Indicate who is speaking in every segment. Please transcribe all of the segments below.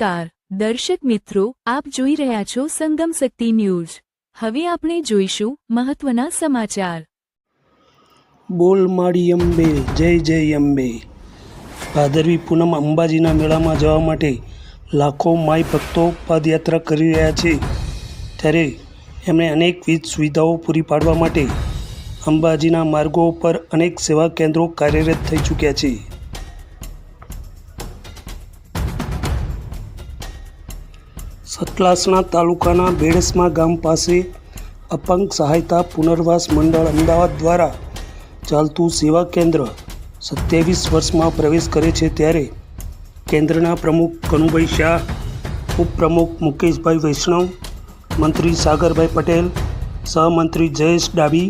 Speaker 1: નમસ્કાર. દર્શક મિત્રો, આપ જોઈ રહ્યા છો સંગમ શક્તિ ન્યૂઝ. હવે આપણે જોઈશું મહત્વના સમાચાર.
Speaker 2: બોલ માડી અંબે, જય જય અંબે. ભાદરવી પૂનમ અંબાજીના મેળામાં જવા માટે લાખો માય ભક્તો પદયાત્રા કરી રહ્યા છે. ત્યારે એમણે અનેકવિધ સુવિધાઓ પૂરી પાડવા માટે અંબાજીના માર્ગો પર અનેક સેવા કેન્દ્રો કાર્યરત થઈ ચૂક્યા છે. સતલાસણા તાલુકાના બેડસમા ગામ પાસે અપંગ સહાયતા પુનર્વાસ મંડળ અમદાવાદ દ્વારા ચાલતું સેવા કેન્દ્ર સત્યાવીસ વર્ષમાં પ્રવેશ કરે છે ત્યારે કેન્દ્રના પ્રમુખ કનુભાઈ શાહ, ઉપપ્રમુખ મુકેશભાઈ વૈષ્ણવ, મંત્રી સાગરભાઈ પટેલ, સહમંત્રી જયેશ ડાબી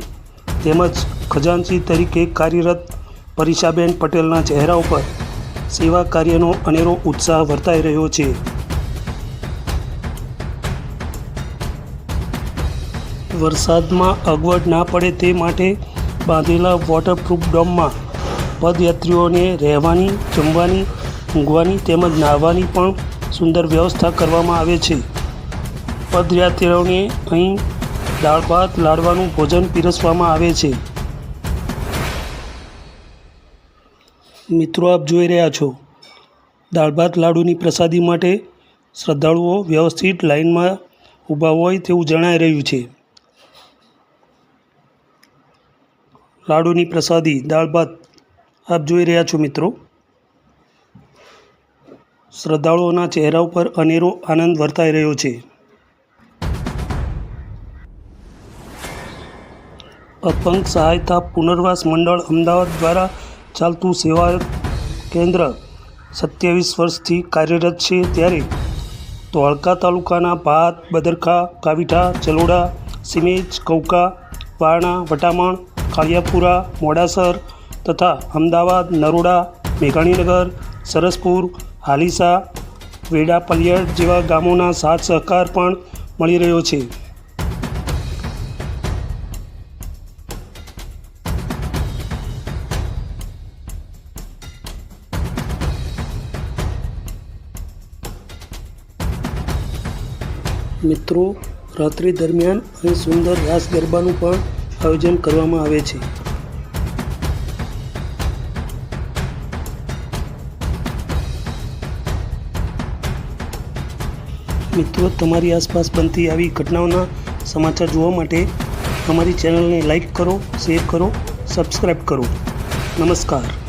Speaker 2: તેમજ ખજાનચી તરીકે કાર્યરત પરીશાબેન પટેલના ચહેરા ઉપર સેવા કાર્યનો અનેરો ઉત્સાહ વર્તાઈ રહ્યો છે. વરસાદમાં અગવડ ના પડે તે માટે બાંધેલા વોટરપ્રૂફ ડોમમાં પદયાત્રીઓને રહેવાની, જમવાની, ઊંઘવાની તેમજ નાહવાની પણ સુંદર વ્યવસ્થા કરવામાં આવે છે. પદયાત્રીઓને અહીં દાળ ભાત લાડવાનું ભોજન પીરસવામાં આવે છે. મિત્રો, આપ જોઈ રહ્યા છો. દાળ ભાત લાડુની પ્રસાદી માટે શ્રદ્ધાળુઓ વ્યવસ્થિત લાઇનમાં ઊભા હોય તેવું જણાઈ રહ્યું છે. લાડુની પ્રસાદી, દાળ ભાત આપ જોઈ રહ્યા છો મિત્રો. શ્રદ્ધાળુઓના ચહેરા ઉપર અનેરો આનંદ વર્તાઈ રહ્યો છે. અપંગ સહાયતા પુનર્વાસ મંડળ અમદાવાદ દ્વારા ચાલતું સેવા કેન્દ્ર સત્યાવીસ વર્ષથી કાર્યરત છે ત્યારે ધોળકા તાલુકાના ભાત, બદરખા, કાવીઠા, ચલોડા, સિમેજ, કૌકા, વારણા, વટામણ કાળિયાપુરા મોડાસર તથા અમદાવાદ, નરોડા, મેઘાણીનગર, સરસપુર, હાલીસા વેડા પલિયડ જેવા ગામોના સાથ સહકાર પણ મળી રહ્યો છે. મિત્રો, રાત્રિ દરમિયાન અહીં સુંદર રાસ ગરબાનું પણ આયોજન કરવામાં આવે છે. મિત્રો, તમારી આસપાસ બનતી આવી ઘટનાઓના સમાચાર જોવા માટે અમારી ચેનલને લાઈક કરો, શેર કરો સબસ્ક્રાઈબ કરો. નમસ્કાર.